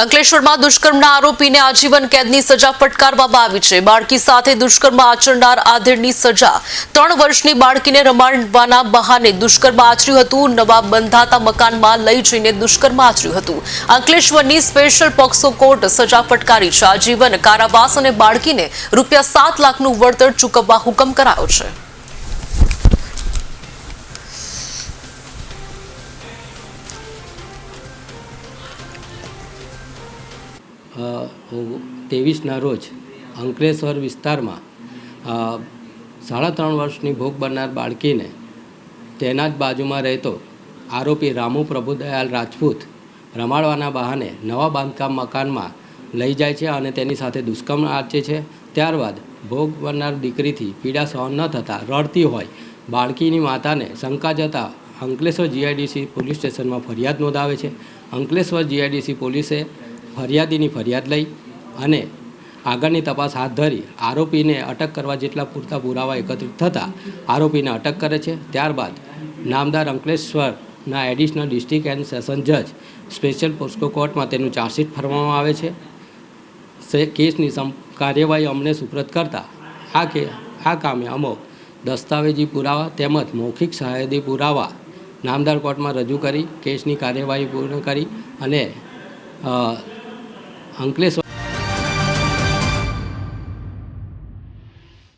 અંકલેશ્વરમાં દુષ્કર્મના આરોપીને આજીવન કેદની સજા ફટકારવામાં આવી છે. બાળકી સાથે દુષ્કર્મ આચરનાર આધેડની સજા. ત્રણ વર્ષની બાળકીને રમાડવાના બહાને દુષ્કર્મ આચર્યું હતું. નવા બંધાતા મકાનમાં લઈ જઈને દુષ્કર્મ આચર્યું હતું. અંકલેશ્વરની સ્પેશિયલ પોક્સો કોર્ટ સજા ફટકારી છે. આજીવન કારાવાસ અને બાળકીને રૂપિયા સાત લાખનું વળતર ચૂકવવા હુકમ કરાયો છે. ત્રેવીસના રોજ અંકલેશ્વર વિસ્તારમાં સાડા ત્રણ વર્ષની ભોગ બનનાર બાળકીને તેના જ બાજુમાં રહેતો આરોપી રામુ પ્રભુદયાલ રાજપૂત રમાડવાના બહાને નવા બાંધકામ મકાનમાં લઈ જાય છે અને તેની સાથે દુષ્કર્મ આચે છે. ત્યારબાદ ભોગ બનનાર દીકરીથી પીડા સહન ન થતાં રડતી હોય બાળકીની માતાને શંકા જતાં અંકલેશ્વર જીઆઈડીસી પોલીસ સ્ટેશનમાં ફરિયાદ નોંધાવે છે. અંકલેશ્વર જીઆઈડીસી પોલીસે ફરિયાદીની ફરિયાદ લઈ અને આગળની તપાસ હાથ ધરી આરોપીને અટક કરવા જેટલા પૂરતા પુરાવા એકત્રિત થતાં આરોપીને અટક કરે છે. ત્યારબાદ નામદાર અંકલેશ્વરના એડિશનલ ડિસ્ટ્રિક્ટ એન્ડ સેશન જજ સ્પેશિયલ પોસ્કો કોર્ટમાં તેનું ચાર્જશીટ ફરવામાં આવે છે. કેસની કાર્યવાહી અમને સુપ્રત કરતા આ કે આ કામે અમો દસ્તાવેજી પુરાવા તેમજ મૌખિક સહાયદી પુરાવા નામદાર કોર્ટમાં રજૂ કરી, કેસની કાર્યવાહી પૂર્ણ કરી અને અંકલેશ્વર